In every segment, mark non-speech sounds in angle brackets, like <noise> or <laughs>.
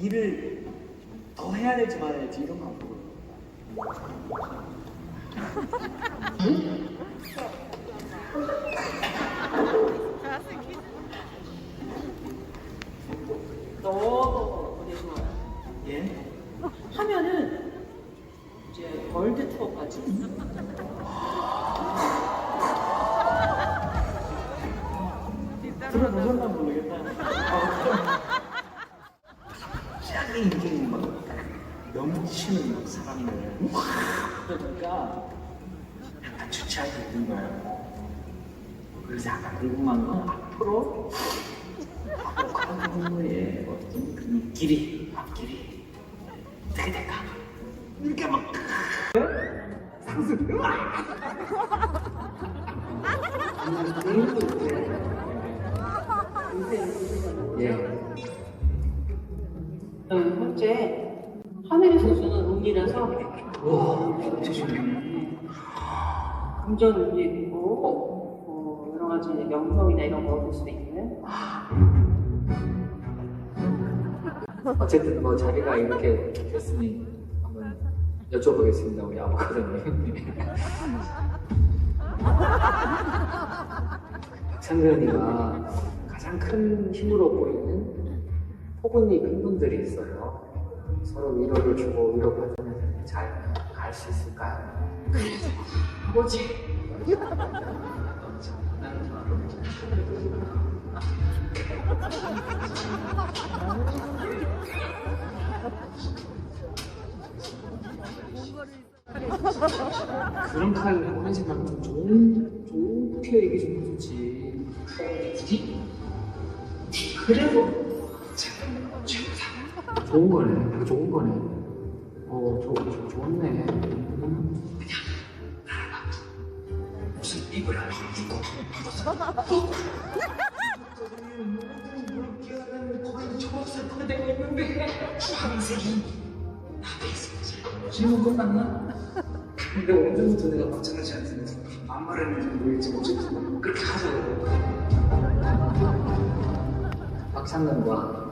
일을 더 해야 될지 말아야 될지 이런 거 안 보고. 예? 하면은 이제 월드 투어까지. 들어보셨나 모르겠다 짱 <laughs> 인생이 막 넘치는 막 사람들. 그러니까 약간 주체하게 되는 거예요 그래서 약간 궁금한 건 앞으로 아보카도의 어떤 그 길이 앞길이 어떻게 될까? 이렇게 막 상승 예. 네, 현재 하늘에서 주는 운이라서 와. 금전 운이 있고 어, 여러 가지 명성이나 이런 거 얻을 수 있는 어쨌든 뭐 자리가 이렇게 됐으니 한번 여쭤보겠습니다 우리 아보카도님. 박찬근이가 <laughs> 가장 큰 힘으로 보이는 포근이 큰 분들이 있어요 서로 위로를 주고 위로받으면 잘 갈 수 있을까요? 뭐지? 그런 칼을 하는 생각 좀 좋은 좋게 얘기 좀 해주지? 그래도 최고다 좋은 거네 좋은 거네 어 좋, 좋, 좋네 음. 무슨 입을 안 벌리고 질문 끝났나? 근데 언제부터 내가 박찬호 씨한테 반말을 좀 보일지 어쨌든 그렇게 하자고 박찬근과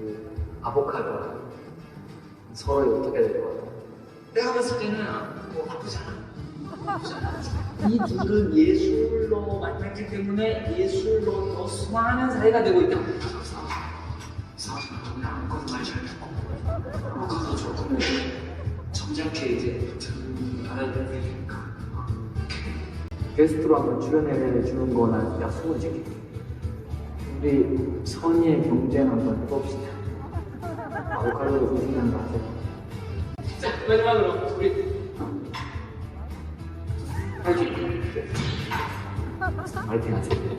그 아보카도 서로 어떻게 될 것 같아? 내가 봤을 때는 뭐 나쁘잖아. 이 둘은 예술로 만났기 때문에 예술로 더 수많은 사이가 되고 있다. 그냥 아무것도 잘 듣고. 아무것도 조금 점잖게 이제 받아들이니까. 게스트로 한번 출연해 주는 거나 약속을 지키 우리 선의의 경쟁 한번 해봅시다 아보카도를 거 아세요? 자, 마지막으로 우리 파이팅! 파이팅 하세요